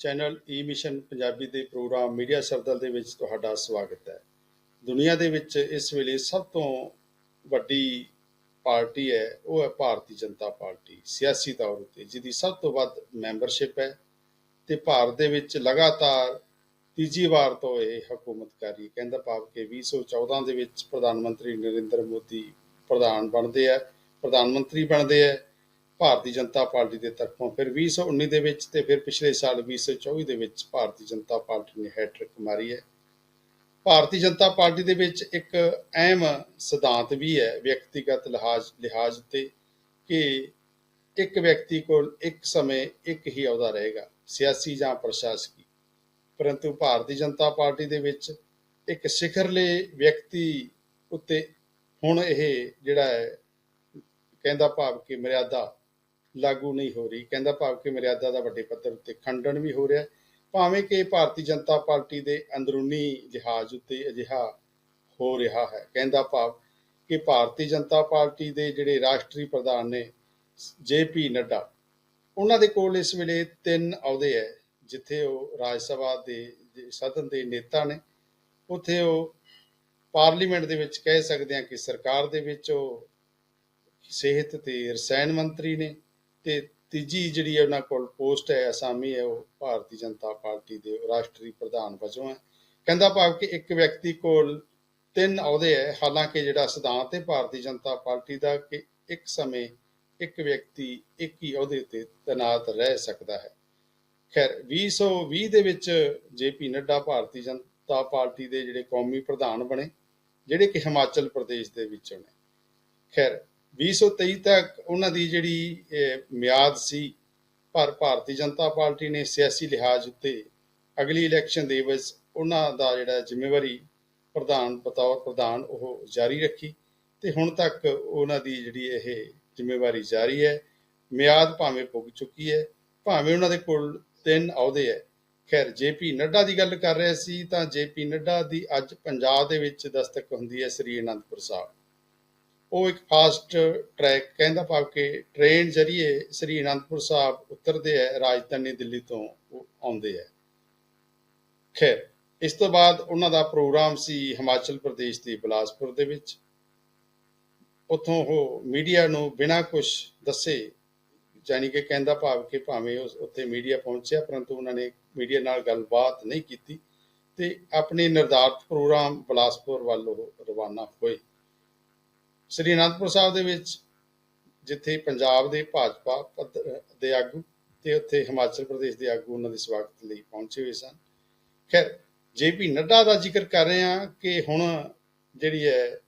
Channel e E mission Punjabi ਦੇ programme media ਸਰਦਲ ਦੇ ਵਿੱਚ ਤੁਹਾਡਾ ਸਵਾਗਤ ਹੈ। ਦੁਨੀਆ ਦੇ ਵਿੱਚ ਇਸ ਵੇਲੇ ਸਭ ਤੋਂ ਵੱਡੀ ਪਾਰਟੀ ਹੈ, ਉਹ ਹੈ ਭਾਰਤੀ ਜਨਤਾ ਪਾਰਟੀ, ਸਿਆਸੀ ਤੌਰ ਉੱਤੇ, ਜਿਹਦੀ ਸਭ ਤੋਂ ਵੱਧ ਮੈਂਬਰਸ਼ਿਪ ਹੈ ਤੇ ਭਾਰਤ ਦੇ ਵਿੱਚ ਲਗਾਤਾਰ ਤੀਜੀ ਵਾਰ ਤੋਂ ਇਹ ਹਕੂਮਤ ਕਰ ਰਹੀ ਕਹਿੰਦਾ ਭਾਵ ਕਿ 2014 ਦੇ ਵਿੱਚ ਪ੍ਰਧਾਨ ਮੰਤਰੀ ਨਰਿੰਦਰ ਮੋਦੀ ਪ੍ਰਧਾਨ ਬਣਦੇ ਆ, ਪ੍ਰਧਾਨ ਮੰਤਰੀ ਬਣਦੇ ਆ ਭਾਰਤੀ ਜਨਤਾ ਪਾਰਟੀ ਦੇ ਤਰਫੋਂ ਫਿਰ 2019 ਦੇ ਵਿੱਚ ਤੇ ਫਿਰ ਪਿਛਲੇ ਸਾਲ 2024 ਦੇ ਵਿੱਚ ਭਾਰਤੀ ਜਨਤਾ ਪਾਰਟੀ ਨੇ ਹੈਟ੍ਰਿਕ ਮਾਰੀ ਹੈ। ਭਾਰਤੀ ਜਨਤਾ ਪਾਰਟੀ ਦੇ ਵਿੱਚ ਇੱਕ ਅਹਿਮ ਸਿਧਾਂਤ ਵੀ ਹੈ ਵਿਅਕਤੀਗਤ ਲਿਹਾਜ਼ ਲਿਹਾਜ਼ ਤੇ ਕਿ ਇੱਕ ਵਿਅਕਤੀ ਕੋਲ ਇੱਕ ਸਮੇਂ ਇੱਕ ਹੀ ਅਹੁਦਾ ਰਹੇਗਾ, ਸਿਆਸੀ ਜਾਂ ਪ੍ਰਸ਼ਾਸਕੀ। ਪਰੰਤੂ ਭਾਰਤੀ ਜਨਤਾ ਪਾਰਟੀ ਦੇ ਵਿੱਚ ਇੱਕ ਸਿਖਰਲੇ ਵਿਅਕਤੀ ਉੱਤੇ ਹੁਣ ਇਹ ਜਿਹੜਾ ਹੈ, ਕਹਿੰਦਾ ਭਾਵ ਕਿ ਮਰਿਆਦਾ ਲਾਗੂ ਨਹੀਂ ਹੋ ਰਹੀ। ਕਹਿੰਦਾ ਭਾਵ ਕਿ ਮਰਿਆਦਾ ਦਾ ਵੱਡੇ ਪੱਧਰ ਉੱਤੇ ਖੰਡਨ ਵੀ ਹੋ ਰਿਹਾ ਹੈ। ਭਾਵੇਂ ਕਿ ਭਾਰਤੀ ਜਨਤਾ ਪਾਰਟੀ ਦੇ ਅੰਦਰੂਨੀ ਲਿਹਾਜ਼ ਉੱਤੇ ਅਜਿਹਾ ਹੋ ਰਿਹਾ ਹੈ। ਕਹਿੰਦਾ ਭਾਵ ਕਿ ਭਾਰਤੀ ਜਨਤਾ ਪਾਰਟੀ ਦੇ ਜਿਹੜੇ ਰਾਸ਼ਟਰੀ ਪ੍ਰਧਾਨ ਨੇ ਜੇਪੀ ਨੱਡਾ, ਉਹਨਾਂ ਦੇ ਕੋਲ ਇਸ ਵੇਲੇ ਤਿੰਨ ਅਹੁਦੇ ਹੈ, ਜਿੱਥੇ ਉਹ ਰਾਜ ਸਭਾ ਦੇ ਦੇ ਸਦਨ ਦੇ ਨੇਤਾ ਨੇ। ਉੱਥੇ ਉਹ ਪਾਰਲੀਮੈਂਟ ਦੇ ਵਿੱਚ ਕਹਿ ਸਕਦੇ ਹਾਂ ਕਿ ਸਰਕਾਰ ਦੇ ਵਿੱਚ ਉਹ ਸਿਹਤ ਤੇ ਰਸਾਇਣ ਮੰਤਰੀ ਨੇ। ਤੇ ਤੀਜੀ ਜਿਹੜੀ ਉਹਨਾਂ ਕੋਲ ਪੋਸਟ ਹੈ, ਅਸਾਮੀ ਹੈ, ਉਹ ਭਾਰਤੀ ਜਨਤਾ ਪਾਰਟੀ ਦੇ ਰਾਸ਼ਟਰੀ ਪ੍ਰਧਾਨ ਵਜੋਂ ਹੈ। ਕਹਿੰਦਾ ਭਾਵ ਕਿ ਇੱਕ ਵਿਅਕਤੀ ਕੋਲ ਤਿੰਨ ਅਹੁਦੇ ਹੈ, ਹਾਲਾਂਕਿ ਜਿਹੜਾ ਸਿਧਾਂਤ ਹੈ ਭਾਰਤੀ ਜਨਤਾ ਪਾਰਟੀ ਦਾ ਕਿ ਇੱਕ ਸਮੇਂ ਇੱਕ ਵਿਅਕਤੀ ਇੱਕ ਹੀ ਅਹੁਦੇ ਤੇ ਤੈਨਾਤ ਰਹਿ ਸਕਦਾ ਹੈ। ਖੈਰ 2020 ਦੇ ਵਿੱਚ ਜੇਪੀ ਨੱਡਾ ਭਾਰਤੀ ਜਨਤਾ ਪਾਰਟੀ ਦੇ ਜਿਹੜੇ ਕੌਮੀ ਪ੍ਰਧਾਨ ਬਣੇ, ਜਿਹੜੇ ਕਿ ਹਿਮਾਚਲ ਪ੍ਰਦੇਸ਼ ਦੇ ਵਿੱਚੋਂ ਨੇ ਖੈਰ 2023 ਤੱਕ ਉਹਨਾਂ ਦੀ ਜਿਹੜੀ ਮਿਆਦ ਸੀ, ਪਰ ਭਾਰਤੀ ਜਨਤਾ ਪਾਰਟੀ ਨੇ ਸਿਆਸੀ ਲਿਹਾਜ਼ ਉੱਤੇ ਅਗਲੀ ਇਲੈਕਸ਼ਨ ਦੇ ਵਿੱਚ ਉਹਨਾਂ ਦਾ ਜਿਹੜਾ ਜ਼ਿੰਮੇਵਾਰੀ ਪ੍ਰਧਾਨ ਬਤੌਰ ਪ੍ਰਧਾਨ ਉਹ ਜਾਰੀ ਰੱਖੀ ਤੇ ਹੁਣ ਤੱਕ ਉਹਨਾਂ ਦੀ ਜਿਹੜੀ ਇਹ ਜ਼ਿੰਮੇਵਾਰੀ ਜਾਰੀ ਹੈ। ਮਿਆਦ ਭਾਵੇਂ ਪੁੱਗ ਚੁੱਕੀ ਹੈ, ਭਾਵੇਂ ਉਹਨਾਂ ਦੇ ਕੋਲ ਤਿੰਨ ਅਹੁਦੇ ਹੈ। ਖੈਰ ਜੇਪੀ ਨੱਡਾ ਦੀ ਗੱਲ ਕਰ ਰਹੇ ਸੀ ਤਾਂ ਜੇਪੀ ਨੱਡਾ ਦੀ ਅੱਜ ਪੰਜਾਬ ਦੇ ਵਿੱਚ ਦਸਤਕ ਹੁੰਦੀ ਹੈ ਸ੍ਰੀ ਅਨੰਦਪੁਰ ਸਾਹਿਬ। ਉਹ ਇੱਕ ਫਾਸਟ ਟਰੈਕ ਕਹਿੰਦਾ ਭਾਵ ਕਿ ਟ੍ਰੇਨ ਜ਼ਰੀਏ ਸ੍ਰੀ ਅਨੰਦਪੁਰ ਸਾਹਿਬ ਉਤਰਦੇ ਹੈ, ਰਾਜਧਾਨੀ ਦਿੱਲੀ ਤੋਂ ਆਉਂਦੇ ਹੈ। ਖੈਰ, ਇਸ ਤੋਂ ਬਾਅਦ ਉਹਨਾਂ ਦਾ ਪ੍ਰੋਗਰਾਮ ਸੀ ਹਿਮਾਚਲ ਪ੍ਰਦੇਸ਼ ਦੇ ਬਿਲਾਸਪੁਰ ਦੇ ਵਿੱਚ। ਉੱਥੋਂ ਉਹ ਮੀਡੀਆ ਨੂੰ ਬਿਨਾਂ ਕੁਝ ਦੱਸੇ ਜਾਨੀ ਕਿ ਕਹਿੰਦਾ ਭਾਵ ਕਿ ਭਾਵੇਂ ਉਸ ਉੱਥੇ ਮੀਡੀਆ ਪਹੁੰਚਿਆ, ਪਰੰਤੂ ਉਹਨਾਂ ਨੇ ਮੀਡੀਆ ਨਾਲ ਗੱਲਬਾਤ ਨਹੀਂ ਕੀਤੀ ਤੇ ਆਪਣੇ ਨਿਰਧਾਰਤ ਪ੍ਰੋਗਰਾਮ ਬਿਲਾਸਪੁਰ ਵੱਲ ਉਹ ਰਵਾਨਾ ਹੋਏ। ਸ੍ਰੀ ਅਨੰਦਪੁਰ ਸਾਹਿਬ ਦੇ ਵਿੱਚ, ਜਿੱਥੇ ਪੰਜਾਬ ਦੇ ਭਾਜਪਾ ਦੇ ਆਗੂ ਤੇ ਉੱਥੇ ਹਿਮਾਚਲ ਪ੍ਰਦੇਸ਼ ਦੇ ਆਗੂ ਉਹਨਾਂ ਦੇ ਸਵਾਗਤ ਲਈ ਪਹੁੰਚੇ ਹੋਏ ਸਨ। ਖੈਰ ਜੇਪੀ ਨੱਡਾ ਦਾ ਜ਼ਿਕਰ ਕਰ ਰਹੇ ਹਾਂ ਕਿ ਹੁਣ ਜਿਹੜੀ ਹੈ,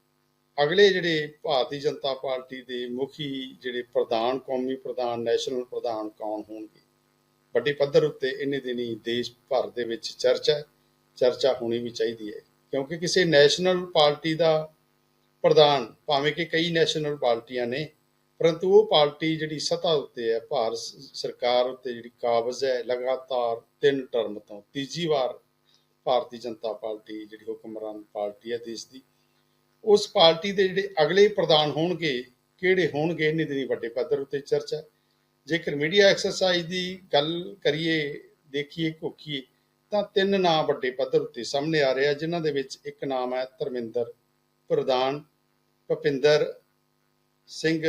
ਅਗਲੇ ਜਿਹੜੇ ਭਾਰਤੀ ਜਨਤਾ ਪਾਰਟੀ ਦੇ ਮੁਖੀ ਜਿਹੜੇ ਪ੍ਰਧਾਨ, ਕੌਮੀ ਪ੍ਰਧਾਨ, ਨੈਸ਼ਨਲ ਪ੍ਰਧਾਨ ਕੌਣ ਹੋਣਗੇ? ਵੱਡੇ ਪੱਧਰ ਉੱਤੇ ਇੰਨੇ ਦਿਨੀ ਦੇਸ਼ ਭਰ ਦੇ ਵਿੱਚ ਚਰਚਾ ਚਰਚਾ ਹੋਣੀ ਵੀ ਚਾਹੀਦੀ ਹੈ। ਕਿਉਂਕਿ ਕਿਸੇ ਨੈਸ਼ਨਲ ਪਾਰਟੀ ਦਾ ਪ੍ਰਧਾਨ, ਭਾਵੇਂ ਕਿ ਕਈ ਨੈਸ਼ਨਲ ਪਾਰਟੀਆਂ ਨੇ, ਪਰੰਤੂ ਉਹ ਪਾਰਟੀ ਜਿਹੜੀ ਸਤਾ ਉੱਤੇ ਹੈ, ਭਾਰਤ ਸਰਕਾਰ ਉੱਤੇ ਜਿਹੜੀ ਕਾਬਜ਼ ਹੈ, ਲਗਾਤਾਰ ਤਿੰਨ ਟਰਮ ਤੋਂ ਤੀਜੀ ਵਾਰ ਭਾਰਤੀ ਜਨਤਾ ਪਾਰਟੀ ਜਿਹੜੀ ਹੁਕਮਰਾਨ ਪਾਰਟੀ ਹੈ ਦੇਸ਼ ਦੀ, ਉਸ ਪਾਰਟੀ ਦੇ ਜਿਹੜੇ ਅਗਲੇ ਪ੍ਰਧਾਨ ਹੋਣਗੇ, ਕਿਹੜੇ ਹੋਣਗੇ, ਇੰਨੇ ਦਿਨੀ ਵੱਡੇ ਪੱਧਰ ਉੱਤੇ ਚਰਚਾ ਜੇਕਰ ਮੀਡੀਆ ਐਕਸਰਸਾਈਜ਼ ਦੀ ਗੱਲ ਕਰੀਏ, ਦੇਖੀਏ, ਘੋਖੀਏ, ਤਾਂ ਤਿੰਨ ਨਾਂ ਵੱਡੇ ਪੱਧਰ ਉੱਤੇ ਸਾਹਮਣੇ ਆ ਰਹੇ ਆ, ਜਿਨ੍ਹਾਂ ਦੇ ਵਿੱਚ ਇੱਕ ਨਾਮ ਹੈ ਧਰਮਿੰਦਰ ਪ੍ਰਧਾਨ ਭਪਿੰਦਰ ਸਿੰਘ,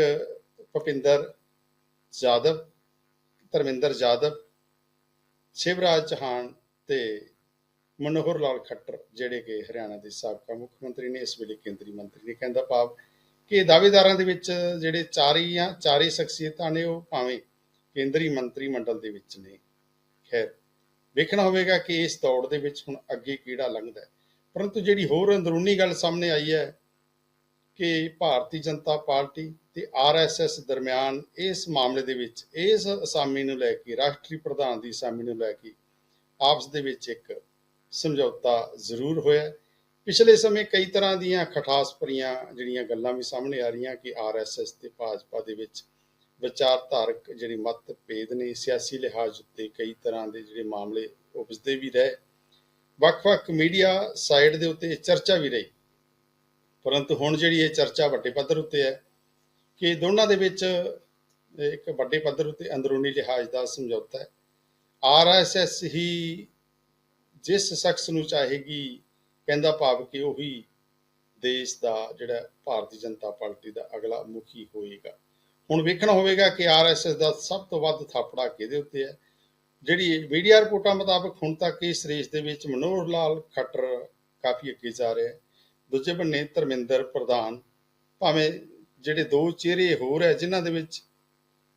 ਭਪਿੰਦਰ ਜਾਦਵ, ਧਰਮਿੰਦਰ ਜਾਦਵ, ਸ਼ਿਵਰਾਜ ਚੌਹਾਨ ਤੇ ਮਨੋਹਰ ਲਾਲ ਖੱਟਰ, ਜਿਹੜੇ ਕਿ ਹਰਿਆਣਾ ਦੇ ਸਾਬਕਾ ਮੁੱਖ ਮੰਤਰੀ ਨੇ, ਇਸ ਵੇਲੇ ਕੇਂਦਰੀ ਮੰਤਰੀ ਨੇ ਕਹਿੰਦਾ ਭਾਵ ਕਿ ਦਾਅਵੇਦਾਰਾਂ ਦੇ ਵਿੱਚ ਜਿਹੜੇ ਚਾਰੀ ਜਾਂ ਚਾਰੇ ਸ਼ਖਸੀਅਤਾਂ ਨੇ ਉਹ ਭਾਵੇਂ ਕੇਂਦਰੀ ਮੰਤਰੀ ਮੰਡਲ ਦੇ ਵਿੱਚ ਨੇ। ਖੈਰ, ਵੇਖਣਾ ਹੋਵੇਗਾ ਕਿ ਇਸ ਦੌੜ ਦੇ ਵਿੱਚ ਹੁਣ ਅੱਗੇ ਕਿਹੜਾ ਲੰਘਦਾ ਹੈ। ਪਰੰਤੂ ਜਿਹੜੀ ਹੋਰ ਅੰਦਰੂਨੀ ਗੱਲ ਸਾਹਮਣੇ ਆਈ ਹੈ ਕਿ ਭਾਰਤੀ ਜਨਤਾ ਪਾਰਟੀ ਤੇ ਆਰਐਸਐਸ ਦਰਮਿਆਨ ਇਸ ਮਾਮਲੇ ਦੇ ਵਿੱਚ, ਇਸ ਅਸਾਮੀ ਨੂੰ ਲੈ ਕੇ, ਰਾਸ਼ਟਰੀ ਪ੍ਰਧਾਨ ਦੀ ਅਸਾਮੀ ਨੂੰ ਲੈ ਕੇ ਆਪਸ ਦੇ ਵਿੱਚ ਇੱਕ ਸਮਝੌਤਾ ਜ਼ਰੂਰ ਹੋਇਆ ਪਿਛਲੇ ਸਮੇਂ ਕਈ ਤਰ੍ਹਾਂ ਦੀਆਂ ਖਟਾਸ ਭਰੀਆਂ ਜਿਹੜੀਆਂ ਗੱਲਾਂ ਵੀ ਸਾਹਮਣੇ ਆ ਰਹੀਆਂ ਕਿ ਆਰਐਸਐਸ ਤੇ ਭਾਜਪਾ ਦੇ ਵਿੱਚ ਵਿਚਾਰਧਾਰਕ ਜਿਹੜੀ ਮਤਭੇਦ ਨੇ, ਸਿਆਸੀ ਲਿਹਾਜ਼ ਉੱਤੇ ਕਈ ਤਰ੍ਹਾਂ ਦੇ ਜਿਹੜੇ ਮਾਮਲੇ ਉਪਜਦੇ ਵੀ ਰਹੇ। ਵੱਖ-ਵੱਖ ਮੀਡੀਆ ਸਾਈਡ ਦੇ ਉੱਤੇ ਚਰਚਾ ਵੀ ਰਹੀ। ਪਰੰਤੂ ਹੁਣ ਜਿਹੜੀ ਇਹ ਚਰਚਾ ਵੱਡੇ ਪੱਧਰ ਉੱਤੇ ਹੈ ਕਿ ਦੋਨਾਂ ਦੇ ਵਿੱਚ ਇੱਕ ਵੱਡੇ ਪੱਧਰ ਉੱਤੇ ਅੰਦਰੂਨੀ ਲਿਹਾਜ਼ ਦਾ ਸਮਝੌਤਾ ਹੈ। ਆਰਐਸਐਸ ਹੀ ਜਿਸ ਸ਼ਖਸ ਨੂੰ ਚਾਹੇਗੀ, ਕਹਿੰਦਾ ਭਾਵ ਕਿ ਉਹੀ ਦੇਸ਼ ਦਾ ਜਿਹੜਾ ਭਾਰਤੀ ਜਨਤਾ ਪਾਰਟੀ ਦਾ ਅਗਲਾ ਮੁਖੀ ਹੋਏਗਾ। ਹੁਣ ਵੇਖਣਾ ਹੋਵੇਗਾ ਕਿ ਆਰਐਸਐਸ ਦਾ ਸਭ ਤੋਂ ਵੱਧ ਥਾਪੜਾ ਕਿਹਦੇ ਉੱਤੇ ਹੈ। ਜਿਹੜੀ ਮੀਡੀਆ ਰਿਪੋਰਟਾਂ ਮੁਤਾਬਕ ਹੁਣ ਤੱਕ ਇਸ ਰੇਸ ਦੇ ਵਿੱਚ ਮਨੋਹਰ ਲਾਲ ਖੱਟਰ ਕਾਫੀ ਅੱਗੇ ਜਾ ਰਿਹਾ। ਹੈ ਦੂਜੇ ਬੰਨੇ ਧਰਮਿੰਦਰ ਪ੍ਰਧਾਨ, ਭਾਵੇਂ ਜਿਹੜੇ ਦੋ ਚਿਹਰੇ ਹੋਰ ਹੈ, ਜਿਨ੍ਹਾਂ ਦੇ ਵਿੱਚ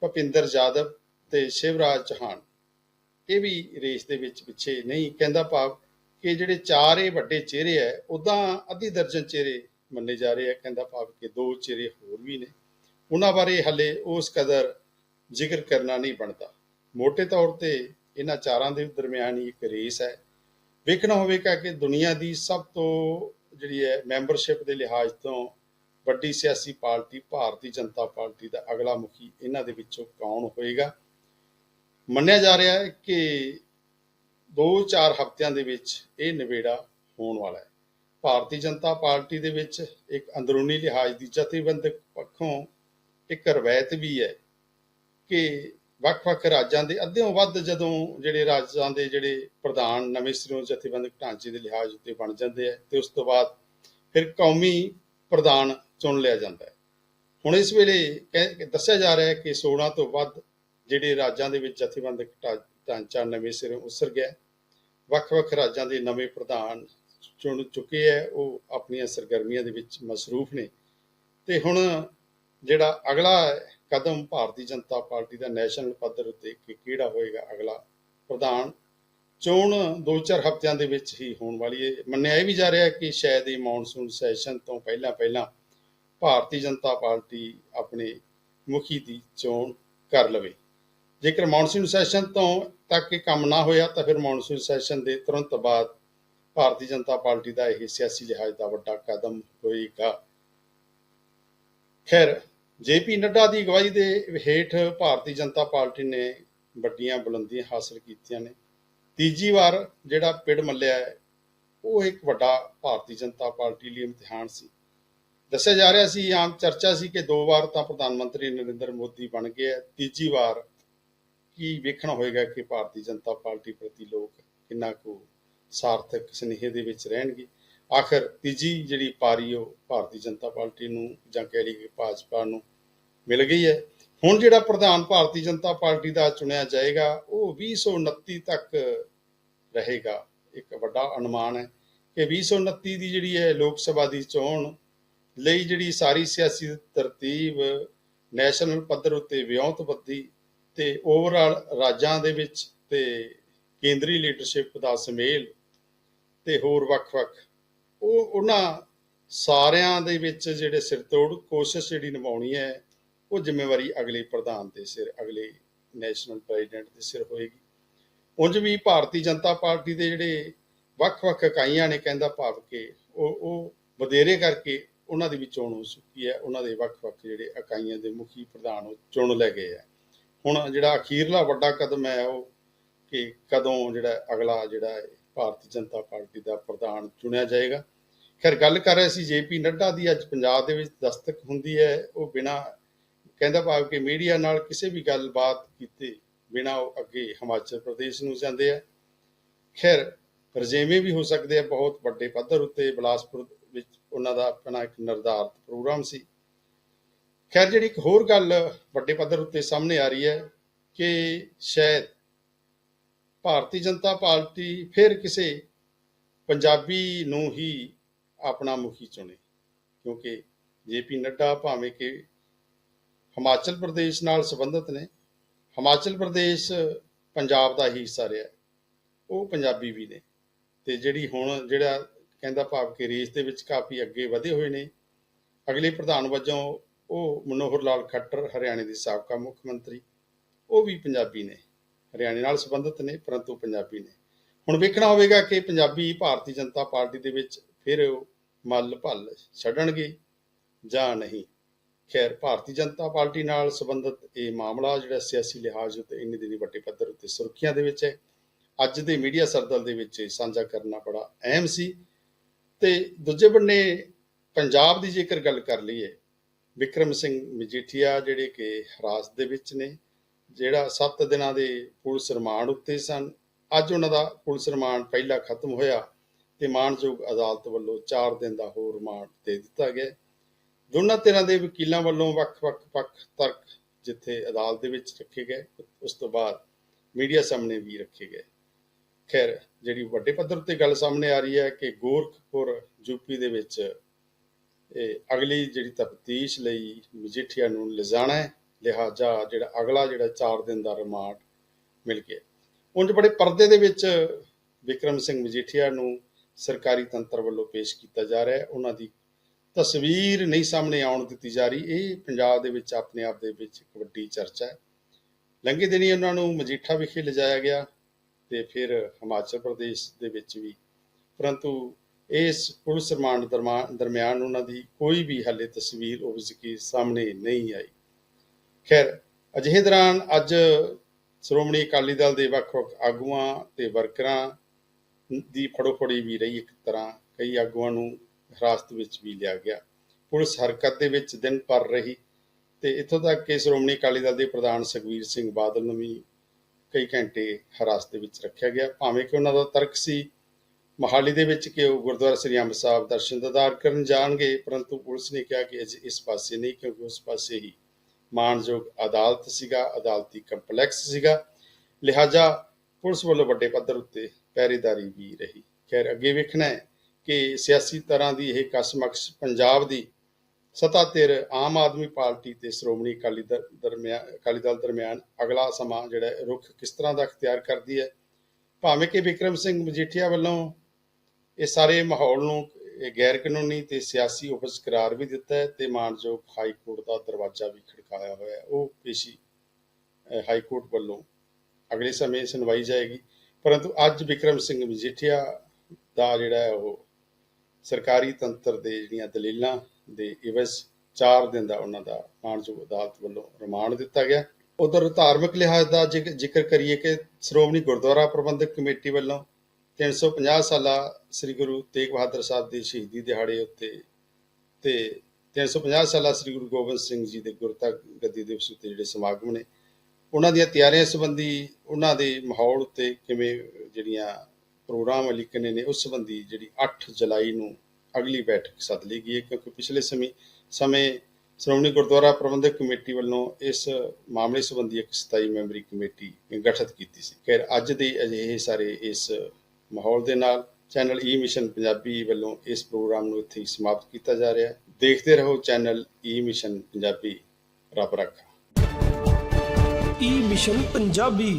ਭਪਿੰਦਰ ਜਾਦਵ ਤੇ ਸ਼ਿਵਰਾਜ ਚੌਹਾਨ। ਇਹ ਵੀ ਰੇਸ ਦੇ ਵਿੱਚ ਪਿੱਛੇ ਨਹੀਂ, ਕਹਿੰਦਾ ਭਾਵ ਕਿ ਜਿਹੜੇ ਚਾਰ ਇਹ ਵੱਡੇ ਚਿਹਰੇ ਹੈ ਉਦਾਂ ਅੱਧੀ ਦਰਜਨ ਚਿਹਰੇ ਮੰਨੇ ਜਾ ਰਹੇ ਆ ਕਹਿੰਦਾ ਭਾਵ ਕਿ ਦੋ ਚਿਹਰੇ ਹੋਰ ਵੀ ਨੇ। ਉਹਨਾਂ ਬਾਰੇ ਹਲੇ ਉਸ ਕਦਰ ਜ਼ਿਕਰ ਕਰਨਾ ਨਹੀਂ ਬਣਦਾ। ਮੋٹے ਤੌਰ ਤੇ ਇਹਨਾਂ ਚਾਰਾਂ ਦੇ ਦਰਮਿਆਨ ਹੀ ਇੱਕ ਰੇਸ ਹੈ ਵੇਖਣਾ ਹੋਵੇਗਾ ਕਿ ਦੁਨੀਆ ਦੀ ਸਭ ਤੋਂ ਜਿਹੜੀ ਹੈ ਮੈਂਬਰਸ਼ਿਪ ਦੇ ਲਿਹਾਜ਼ ਤੋਂ ਵੱਡੀ ਸਿਆਸੀ ਪਾਰਟੀ ਭਾਰਤੀ ਜਨਤਾ ਪਾਰਟੀ ਦਾ ਅਗਲਾ ਮੁਖੀ ਇਹਨਾਂ ਦੇ ਵਿੱਚੋਂ ਕੌਣ ਹੋਏਗਾ ਮੰਨਿਆ ਜਾ ਰਿਹਾ ਹੈ ਕਿ 2-4 ਹਫ਼ਤਿਆਂ ਦੇ ਵਿੱਚ ਇਹ ਨਿਬੇੜਾ ਹੋਣ ਵਾਲਾ ਹੈ ਭਾਰਤੀ ਜਨਤਾ ਪਾਰਟੀ ਦੇ ਵਿੱਚ ਇੱਕ ਅੰਦਰੂਨੀ ਲਿਹਾਜ਼ ਦੀ ਜਥੇਬੰਦਕ ਪੱਖੋਂ ਇੱਕ ਰਵਾਇਤ ਵੀ ਹੈ ਕਿ ਵੱਖ-ਵੱਖ ਰਾਜਾਂ ਦੇ ਅੱਧਿਓਂ ਵੱਧ ਜਦੋਂ ਜਿਹੜੇ ਰਾਜਾਂ ਦੇ ਜਿਹੜੇ ਪ੍ਰਧਾਨ ਨਵੇਂ ਸਿਰੋਂ ਜਥੇਬੰਦਕ ਢਾਂਚੇ ਦੇ ਲਿਹਾਜ਼ ਉੱਤੇ ਬਣ ਜਾਂਦੇ ਆ ਤੇ ਉਸ ਤੋਂ ਬਾਅਦ ਫਿਰ ਕੌਮੀ ਪ੍ਰਧਾਨ ਚੁਣ ਲਿਆ ਜਾਂਦਾ ਹੈ। ਹੁਣ ਇਸ ਵੇਲੇ ਕਹਿ- ਦੱਸਿਆ ਜਾ ਰਿਹਾ ਹੈ ਕਿ 16 ਤੋਂ ਵੱਧ ਜਿਹੜੇ ਰਾਜਾਂ ਦੇ ਵਿੱਚ ਜਥੇਬੰਦਕ ਢਾਂਚਾ ਨਵੇਂ ਸਿਰੋਂ ਉਸਰ ਗਿਆ ਵੱਖ-ਵੱਖ ਰਾਜਾਂ ਦੇ ਨਵੇਂ ਪ੍ਰਧਾਨ ਚੁਣ ਚੁੱਕੇ ਹੈ, ਉਹ ਆਪਣੀਆਂ ਸਰਗਰਮੀਆਂ ਦੇ ਵਿੱਚ ਮਸਰੂਫ ਨੇ। ਤੇ ਹੁਣ ਜਿਹੜਾ ਅਗਲਾ ਕਦਮ ਭਾਰਤੀ ਜਨਤਾ ਪਾਰਟੀ ਦਾ ਨੈਸ਼ਨਲ ਪੱਧਰ ਉੱਤੇ ਕਿਹੜਾ ਹੋਏਗਾ? ਅਗਲਾ ਪ੍ਰਧਾਨ, ਚੋਣ 2-4 ਹਫ਼ਤਿਆਂ ਦੇ ਵਿੱਚ ਹੀ ਹੋਣ ਵਾਲੀ ਹੈ। ਮੰਨਿਆ ਇਹ ਵੀ ਜਾ ਰਿਹਾ ਹੈ ਕਿ ਸ਼ਾਇਦ ਇਹ ਮੌਨਸੂਨ ਸੈਸ਼ਨ ਤੋਂ ਪਹਿਲਾਂ ਪਹਿਲਾਂ ਭਾਰਤੀ ਜਨਤਾ ਪਾਰਟੀ ਆਪਣੇ ਮੁਖੀ ਦੀ ਚੋਣ ਕਰ ਲਵੇ। ਜੇਕਰ ਮੌਨਸੂਨ ਸੈਸ਼ਨ ਤੋਂ ਤੱਕ ਇਹ ਕੰਮ ਨਾ ਹੋਇਆ ਤਾਂ ਫਿਰ ਮੌਨਸੂਨ ਸੈਸ਼ਨ ਦੇ ਤੁਰੰਤ ਬਾਅਦ ਭਾਰਤੀ ਜਨਤਾ ਪਾਰਟੀ ਦਾ ਇਹ ਸਿਆਸੀ ਲਿਹਾਜ਼ ਦਾ ਵੱਡਾ ਕਦਮ ਹੋਏਗਾ। ਖੈਰ ਜੇਪੀ ਨੱਡਾ ਦੀ ਅਗਵਾਈ ਦੇ ਹੇਠ ਭਾਰਤੀ ਜਨਤਾ ਪਾਰਟੀ ਨੇ ਵੱਡੀਆਂ ਬੁਲੰਦੀਆਂ ਹਾਸਲ ਕੀਤੀਆਂ ਨੇ। ਤੀਜੀ ਵਾਰ ਜਿਹੜਾ ਪਿੜ ਮੱਲਿਆ ਹੈ, ਉਹ ਇੱਕ ਵੱਡਾ ਭਾਰਤੀ ਜਨਤਾ ਪਾਰਟੀ ਲਈ ਇਮਤਿਹਾਨ ਸੀ। ਦੱਸਿਆ ਜਾ ਰਿਹਾ ਸੀ, ਆਮ ਚਰਚਾ ਸੀ ਕਿ ਦੋ ਵਾਰ ਤਾਂ ਪ੍ਰਧਾਨ ਮੰਤਰੀ ਨਰਿੰਦਰ ਮੋਦੀ ਬਣ ਗਏ ਤੀਜੀ ਵਾਰ ਕੀ ਵੇਖਣਾ ਹੋਏਗਾ ਕਿ ਭਾਰਤੀ ਜਨਤਾ ਪਾਰਟੀ ਪ੍ਰਤੀ ਲੋਕ ਕਿੰਨਾ ਕੁ ਸਾਰਥਕ ਸਨੇਹ ਦੇ ਵਿੱਚ ਰਹਿਣਗੇ? ਆਖਰ ਤੀਜੀ ਜਿਹੜੀ ਪਾਰੀ, ਉਹ ਭਾਰਤੀ ਜਨਤਾ ਪਾਰਟੀ ਨੂੰ ਜਾਂ ਕਹਿ ਲਈਏ ਭਾਜਪਾ ਨੂੰ ਮਿਲ ਗਈ ਹੈ। ਹੁਣ ਜਿਹੜਾ ਪ੍ਰਧਾਨ ਭਾਰਤੀ ਜਨਤਾ ਪਾਰਟੀ ਦਾ ਚੁਣਿਆ ਜਾਏਗਾ, ਉਹ 2029 ਤੱਕ ਰਹੇਗਾ। ਇੱਕ ਵੱਡਾ ਅਨੁਮਾਨ ਹੈ ਕਿ 2029 ਦੀ ਜਿਹੜੀ ਹੈ ਲੋਕ ਸਭਾ ਦੀ ਚੋਣ ਲਈ ਜਿਹੜੀ ਸਾਰੀ ਸਿਆਸੀ ਤਰਤੀਬ, ਨੈਸ਼ਨਲ ਪੱਧਰ ਉੱਤੇ ਵਿਉਂਤਬੱਧੀ ਤੇ ਓਵਰਆਲ ਰਾਜਾਂ ਦੇ ਵਿੱਚ ਤੇ ਕੇਂਦਰੀ ਲੀਡਰਸ਼ਿਪ ਦਾ ਸਮੇਲ ਤੇ ਹੋਰ ਵੱਖ-ਵੱਖ, ਉਹ ਉਹਨਾਂ ਸਾਰਿਆਂ ਦੇ ਵਿੱਚ ਜਿਹੜੇ ਸਿਰਤੋੜ ਕੋਸ਼ਿਸ਼ ਜਿਹੜੀ ਨਿਭਾਉਣੀ ਹੈ ਉਹ ਜ਼ਿੰਮੇਵਾਰੀ ਅਗਲੇ ਪ੍ਰਧਾਨ ਦੇ ਸਿਰ, ਅਗਲੇ ਨੈਸ਼ਨਲ ਪ੍ਰੈਜ਼ੀਡੈਂਟ ਦੇ ਸਿਰ ਹੋਏਗੀ। ਉਂਝ ਵੀ ਭਾਰਤੀ ਜਨਤਾ ਪਾਰਟੀ ਦੇ ਜਿਹੜੇ ਵੱਖ-ਵੱਖ ਇਕਾਈਆਂ ਨੇ ਕਹਿੰਦਾ ਭਾਵ ਕਿ ਉਹ ਉਹ ਵਧੇਰੇ ਕਰਕੇ ਉਹਨਾਂ ਦੀ ਵੀ ਚੋਣ ਹੋ ਚੁੱਕੀ ਹੈ। ਉਹਨਾਂ ਦੇ ਵੱਖ-ਵੱਖ ਜਿਹੜੇ ਇਕਾਈਆਂ ਦੇ ਮੁਖੀ ਪ੍ਰਧਾਨ ਚੁਣ ਲੈ ਗਏ ਆ ਹੁਣ ਜਿਹੜਾ ਅਖੀਰਲਾ ਵੱਡਾ ਕਦਮ ਹੈ ਉਹ ਕਿ ਕਦੋਂ ਜਿਹੜਾ ਅਗਲਾ ਜਿਹੜਾ ਭਾਰਤੀ ਜਨਤਾ ਪਾਰਟੀ ਦਾ ਪ੍ਰਧਾਨ ਚੁਣਿਆ ਜਾਏਗਾ। ਖੈਰ, ਗੱਲ ਕਰ ਰਹੇ ਸੀ ਜੇਪੀ ਨੱਡਾ ਦੀ। ਅੱਜ ਪੰਜਾਬ ਦੇ ਵਿੱਚ ਦਸਤਕ ਹੁੰਦੀ ਹੈ। ਉਹ ਬਿਨਾ ਕਹਿੰਦਾ ਭਾਵ ਕਿ ਮੀਡੀਆ ਨਾਲ ਕਿਸੇ ਵੀ ਗੱਲਬਾਤ ਕੀਤੇ ਬਿਨਾਂ ਉਹ ਅੱਗੇ ਹਿਮਾਚਲ ਪ੍ਰਦੇਸ਼ ਨੂੰ ਜਾਂਦੇ ਆ। ਖੈਰ, ਰਜੇਵੇਂ ਵੀ ਹੋ ਸਕਦੇ ਆ, ਬਹੁਤ ਵੱਡੇ ਪੱਧਰ ਉੱਤੇ ਬਿਲਾਸਪੁਰ ਵਿੱਚ ਉਹਨਾਂ ਦਾ ਆਪਣਾ ਇੱਕ ਨਿਰਧਾਰਤ ਪ੍ਰੋਗਰਾਮ ਸੀ। ਖੈਰ, ਜਿਹੜੀ ਇੱਕ ਹੋਰ ਗੱਲ ਵੱਡੇ ਪੱਧਰ ਉੱਤੇ ਸਾਹਮਣੇ ਆ ਰਹੀ ਹੈ ਕਿ ਸ਼ਾਇਦ ਭਾਰਤੀ ਜਨਤਾ ਪਾਰਟੀ ਫਿਰ ਕਿਸੇ ਪੰਜਾਬੀ ਨੂੰ ਹੀ ਆਪਣਾ ਮੁਖੀ ਚੁਣੇ, ਕਿਉਂਕਿ ਜੇਪੀ ਨੱਡਾ ਭਾਵੇਂ ਕਿ ਹਿਮਾਚਲ ਪ੍ਰਦੇਸ਼ ਨਾਲ ਸੰਬੰਧਿਤ ਨੇ। ਹਿਮਾਚਲ ਪ੍ਰਦੇਸ਼ ਪੰਜਾਬ ਦਾ ਹੀ ਹਿੱਸਾ ਰਿਹਾ। ਉਹ ਪੰਜਾਬੀ ਵੀ ਨੇ। ਤੇ ਜਿਹੜੀ ਹੁਣ ਜਿਹੜਾ ਕਹਿੰਦਾ ਭਾਵ ਕਿ ਰੇਸ ਦੇ ਵਿੱਚ ਕਾਫੀ ਅੱਗੇ ਵਧੇ ਹੋਏ ਨੇ। ਅਗਲੇ ਪ੍ਰਧਾਨ ਵਜੋਂ ਉਹ ਮਨੋਹਰ ਲਾਲ ਖੱਟਰ, ਹਰਿਆਣੇ ਦੇ ਸਾਬਕਾ ਮੁੱਖ ਮੰਤਰੀ। ਉਹ ਵੀ ਪੰਜਾਬੀ ਨੇ। ਹਰਿਆਣੇ ਨਾਲ ਸੰਬੰਧਿਤ ਨੇ, ਪਰੰਤੂ ਪੰਜਾਬੀ ਨੇ। ਹੁਣ ਵੇਖਣਾ ਹੋਵੇਗਾ ਕਿ ਪੰਜਾਬੀ ਭਾਰਤੀ ਜਨਤਾ ਪਾਰਟੀ ਦੇ ਵਿੱਚ ਫਿਰ ਮੱਲ ਭੱਲ ਛੱਡਣਗੇ ਜਾਂ ਨਹੀਂ। ਖੈਰ, ਭਾਰਤੀ ਜਨਤਾ ਪਾਰਟੀ ਨਾਲ ਸੰਬੰਧਿਤ ਇਹ ਮਾਮਲਾ ਜਿਹੜਾ ਸਿਆਸੀ ਲਿਹਾਜ਼ ਉੱਤੇ ਇੰਨੇ ਦਿਨੀ ਵੱਡੇ ਪੱਧਰ ਉੱਤੇ ਸੁਰਖੀਆਂ ਦੇ ਵਿੱਚ ਹੈ। ਅੱਜ ਦੇ ਮੀਡੀਆ ਸਰਦਲ ਦੇ ਵਿੱਚ ਸਾਂਝਾ ਕਰਨਾ ਬੜਾ ਅਹਿਮ ਸੀ। ਤੇ ਦੂਜੇ ਬੰਨੇ ਪੰਜਾਬ ਦੀ ਜੇਕਰ ਗੱਲ ਕਰ ਲਈਏ, ਵਿਕਰਮ ਸਿੰਘ ਮਜੀਠੀਆ ਜਿਹੜੇ ਕਿ ਹਿਰਾਸਤ ਦੇ ਵਿੱਚ ਨੇ, ਜਿਹੜਾ 7 ਦਿਨਾਂ ਦੇ ਪੁਲਿਸ ਰਿਮਾਂਡ ਉੱਤੇ ਸਨ, ਅੱਜ ਉਹਨਾਂ ਦਾ ਪੁਲਿਸ ਰਿਮਾਂਡ ਪਹਿਲਾ ਖਤਮ ਹੋਇਆ ਤੇ ਮਾਣਯੋਗ ਅਦਾਲਤ ਵੱਲੋਂ 4 ਦਿਨ ਦਾ ਹੋਰ ਰਿਮਾਂਡ ਦੇ ਦਿੱਤਾ ਗਿਆ। ਦੋਨਾਂ ਧਿਰਾਂ ਦੇ ਵਕੀਲਾਂ ਵੱਲੋਂ ਵੱਖ-ਵੱਖ ਪੱਖ ਤਰਕ ਜਿੱਥੇ ਅਦਾਲਤ ਦੇ ਵਿੱਚ ਰੱਖੇ ਗਏ, ਉਸ ਤੋਂ ਬਾਅਦ ਮੀਡੀਆ ਸਾਹਮਣੇ ਵੀ ਰੱਖੇ ਗਏ। ਖੈਰ, ਜਿਹੜੀ ਵੱਡੇ ਪੱਧਰ ਤੇ ਗੱਲ ਸਾਹਮਣੇ ਆ ਰਹੀ ਹੈ ਕਿ ਗੋਰਖਪੁਰ ਯੂਪੀ ਦੇ ਵਿੱਚ ਇਹ ਅਗਲੀ ਜਿਹੜੀ ਤਫਤੀਸ਼ ਲਈ ਮਜੀਠੀਆ ਨੂੰ ਲਿਜਾਣਾ ਹੈ, ਲਿਹਾਜ਼ਾ ਜਿਹੜਾ ਅਗਲਾ ਜਿਹੜਾ 4 ਦਿਨ ਦਾ ਰਿਮਾਂਡ ਮਿਲ ਗਿਆ। ਉਂਝ ਬੜੇ ਪਰਦੇ ਦੇ ਵਿੱਚ ਵਿਕਰਮ ਸਿੰਘ ਮਜੀਠੀਆ ਨੂੰ ਸਰਕਾਰੀ ਤੰਤਰ ਵੱਲੋਂ ਪੇਸ਼ ਕੀਤਾ ਜਾ ਰਿਹਾ ਹੈ। ਉਹਨਾਂ ਦੀ ਤਸਵੀਰ ਨਹੀਂ ਸਾਹਮਣੇ ਆਉਣ ਦਿੱਤੀ ਜਾ ਰਹੀ। ਇਹ ਪੰਜਾਬ ਦੇ ਵਿੱਚ ਆਪਣੇ ਆਪ ਦੇ ਵਿੱਚ ਇੱਕ ਵੱਡੀ ਚਰਚਾ ਹੈ। ਲੰਘੇ ਦਿਨੀ ਉਹਨਾਂ ਨੂੰ ਮਜੀਠਾ ਵਿਖੇ ਲਿਜਾਇਆ ਗਿਆ ਤੇ ਫਿਰ ਹਿਮਾਚਲ ਪ੍ਰਦੇਸ਼ ਦੇ ਵਿੱਚ ਵੀ। ਪਰੰਤੂ ਇਸ ਪੁਲਿਸ ਰਿਮਾਂਡ ਦਰਮਿਆਨ ਉਹਨਾਂ ਦੀ ਕੋਈ ਵੀ ਹਾਲੇ ਤਸਵੀਰ ਉਪਜ ਕੇ ਸਾਹਮਣੇ ਨਹੀਂ ਆਈ। ਖੈਰ, ਅਜਿਹੇ ਦੌਰਾਨ ਅੱਜ ਸ਼੍ਰੋਮਣੀ ਅਕਾਲੀ ਦਲ ਦੇ ਵੱਖ-ਵੱਖ ਆਗੂਆਂ ਤੇ ਵਰਕਰਾਂ ਦੀ ਫੜੋਫੜੀ ਵੀ ਰਹੀ ਇੱਕ ਤਰ੍ਹਾਂ। ਕਈ ਆਗੂਆਂ ਨੂੰ ਹਿਰਾਸਤ ਵਿੱਚ ਵੀ ਲਿਆ ਗਿਆ। ਪੁਲਿਸ ਹਰਕਤ ਦੇ ਵਿੱਚ ਦਿਨ ਪਰ ਰਹੀ ਤੇ ਇੱਥੋਂ ਤੱਕ ਕਿ ਸ਼੍ਰੋਮਣੀ ਅਕਾਲੀ ਦਲ ਦੇ ਪ੍ਰਧਾਨ ਸੁਖਬੀਰ ਸਿੰਘ ਬਾਦਲ ਨੂੰ ਵੀ ਕਈ ਘੰਟੇ ਹਿਰਾਸਤ ਦੇ ਵਿੱਚ ਰੱਖਿਆ ਗਿਆ। ਭਾਵੇਂ ਕਿ ਉਹਨਾਂ ਦਾ ਤਰਕ ਸੀ, ਮੋਹਾਲੀ ਦੇ ਵਿੱਚ ਕਿ ਉਹ ਗੁਰਦੁਆਰਾ ਸ੍ਰੀ ਅੰਬ ਸਾਹਿਬ ਦਰਸ਼ਨ ਦਿਦਾਰ ਕਰਨ ਜਾਣਗੇ, ਪਰੰਤੂ ਪੁਲਿਸ ਨੇ ਕਿਹਾ ਕਿ ਅਜੇ ਇਸ ਪਾਸੇ ਨਹੀਂ, ਕਿਉਂਕਿ ਉਸ ਪਾਸੇ ਹੀ ਮਾਨਯੋਗ ਅਦਾਲਤ ਸੀਗਾ, ਅਦਾਲਤੀ ਕੰਪਲੈਕਸ ਸੀਗਾ। ਲਿਹਾਜ਼ਾ ਪੁਲਿਸ ਵੱਲੋਂ ਵੱਡੇ ਪੱਧਰ ਉੱਤੇ ਪਹਿਰੇਦਾਰੀ ਵੀ ਰਹੀ। ਖੈਰ, ਅੱਗੇ ਵੇਖਣਾ ਹੈ। ਕਿ ਸਿਆਸੀ ਤਰ੍ਹਾਂ ਦੀ ਇਹ ਕਸਮਕਸ ਪੰਜਾਬ ਦੀ ਸੱਤਾ ਧਿਰ ਆਮ ਆਦਮੀ ਪਾਰਟੀ ਤੇ ਸ਼੍ਰੋਮਣੀ ਅਕਾਲੀ ਦਲ ਦਰਮਿਆਨ ਅਕਾਲੀ ਦਲ ਦਰਮਿਆਨ ਅਗਲਾ ਸਮਾਂ ਜਿਹੜਾ ਰੁਖ ਕਿਸ ਤਰ੍ਹਾਂ ਦਾ ਅਖਤਿਆਰ ਕਰਦੀ ਹੈ? ਭਾਵੇਂ ਕਿ ਵਿਕਰਮ ਸਿੰਘ ਮਜੀਠੀਆ ਵੱਲੋਂ ਇਹ ਸਾਰੇ ਮਾਹੌਲ ਨੂੰ ਗੈਰ ਕਾਨੂੰਨੀ ਤੇ ਸਿਆਸੀ ਉਪਜ ਕਰਾਰ ਵੀ ਦਿੱਤਾ ਹੈ ਤੇ ਮਾਨਯੋਗ ਹਾਈ ਕੋਰਟ ਦਾ ਦਰਵਾਜ਼ਾ ਵੀ ਖੜਕਾਇਆ ਹੋਇਆ ਹੈ। ਉਹ ਪੇਸ਼ੀ ਹਾਈ ਕੋਰਟ ਵੱਲੋਂ ਅਗਲੇ ਸਮੇਂ ਸੁਣਵਾਈ ਜਾਏਗੀ। ਪਰੰਤੂ ਅੱਜ ਵਿਕਰਮ ਸਿੰਘ ਮਜੀਠੀਆ ਦਾ ਜਿਹੜਾ ਉਹ ਸਰਕਾਰੀ ਤੰਤਰ ਦੇ ਜਿਹੜੀਆਂ ਦਲੀਲਾਂ ਦੇ ਇਵਜ਼ 4 ਦਿਨ ਦਾ ਉਹਨਾਂ ਦਾ ਮਾਨਯੋਗ ਅਦਾਲਤ ਵੱਲੋਂ ਰਿਮਾਂਡ ਦਿੱਤਾ ਗਿਆ। ਉਧਰ ਧਾਰਮਿਕ ਲਿਹਾਜ਼ ਦਾ ਜ਼ਿਕਰ ਕਰੀਏ ਕਿ ਸ਼੍ਰੋਮਣੀ ਗੁਰਦੁਆਰਾ ਪ੍ਰਬੰਧਕ ਕਮੇਟੀ ਵੱਲੋਂ 350 ਸਾਲਾ ਸ੍ਰੀ ਗੁਰੂ ਤੇਗ ਬਹਾਦਰ ਸਾਹਿਬ ਦੇ ਸ਼ਹੀਦੀ ਦਿਹਾੜੇ ਉੱਤੇ ਤੇ 350 ਸਾਲਾ ਸ੍ਰੀ ਗੁਰੂ ਗੋਬਿੰਦ ਸਿੰਘ ਜੀ ਦੇ ਗੁਰਤਾ ਗੱਦੀ ਦਿਵਸ ਉੱਤੇ ਜਿਹੜੇ ਸਮਾਗਮ ਨੇ, ਉਹਨਾਂ ਦੀਆਂ ਤਿਆਰੀਆਂ ਸੰਬੰਧੀ ਉਹਨਾਂ ਦੇ ਮਾਹੌਲ ਉੱਤੇ ਕਿਵੇਂ ਜਿਹੜੀਆਂ ਪ੍ਰੋਗਰਾਮ ਲਿਖਣੇ ਨੇ, ਉਸ ਸੰਬੰਧੀ ਜਿਹੜੀ 8 ਜੁਲਾਈ ਨੂੰ ਅਗਲੀ ਬੈਠਕ ਸੱਦ ਲਈ ਗਈ ਹੈ, ਕਿਉਂਕਿ ਪਿਛਲੇ ਸਮੇਂ ਸਮੇਂ ਸ਼੍ਰੋਮਣੀ ਗੁਰਦੁਆਰਾ ਪ੍ਰਬੰਧਕ ਕਮੇਟੀ ਵੱਲੋਂ ਇਸ ਮਾਮਲੇ ਸੰਬੰਧੀ ਇੱਕ ਸਥਾਈ ਮੈਂਬਰੀ ਕਮੇਟੀ ਗਠਿਤ ਕੀਤੀ ਸੀ। ਖੈਰ, ਅੱਜ ਦੇ ਅਜਿਹੇ ਸਾਰੇ ਇਸ ਮਾਹੌਲ ਦੇ ਨਾਲ channel e E mission Punjabi ਵੱਲੋਂ ਇਸ ਪ੍ਰੋਗਰਾਮ ਨੂੰ ਇੱਥੇ ਸਮਾਪਤ ਕੀਤਾ ਜਾ ਰਿਹਾ ਹੈ। ਦੇਖਦੇ ਰਹੋ channel e E mission Punjabi, ਰੱਬ ਰੱਖਾ। E mission Punjabi.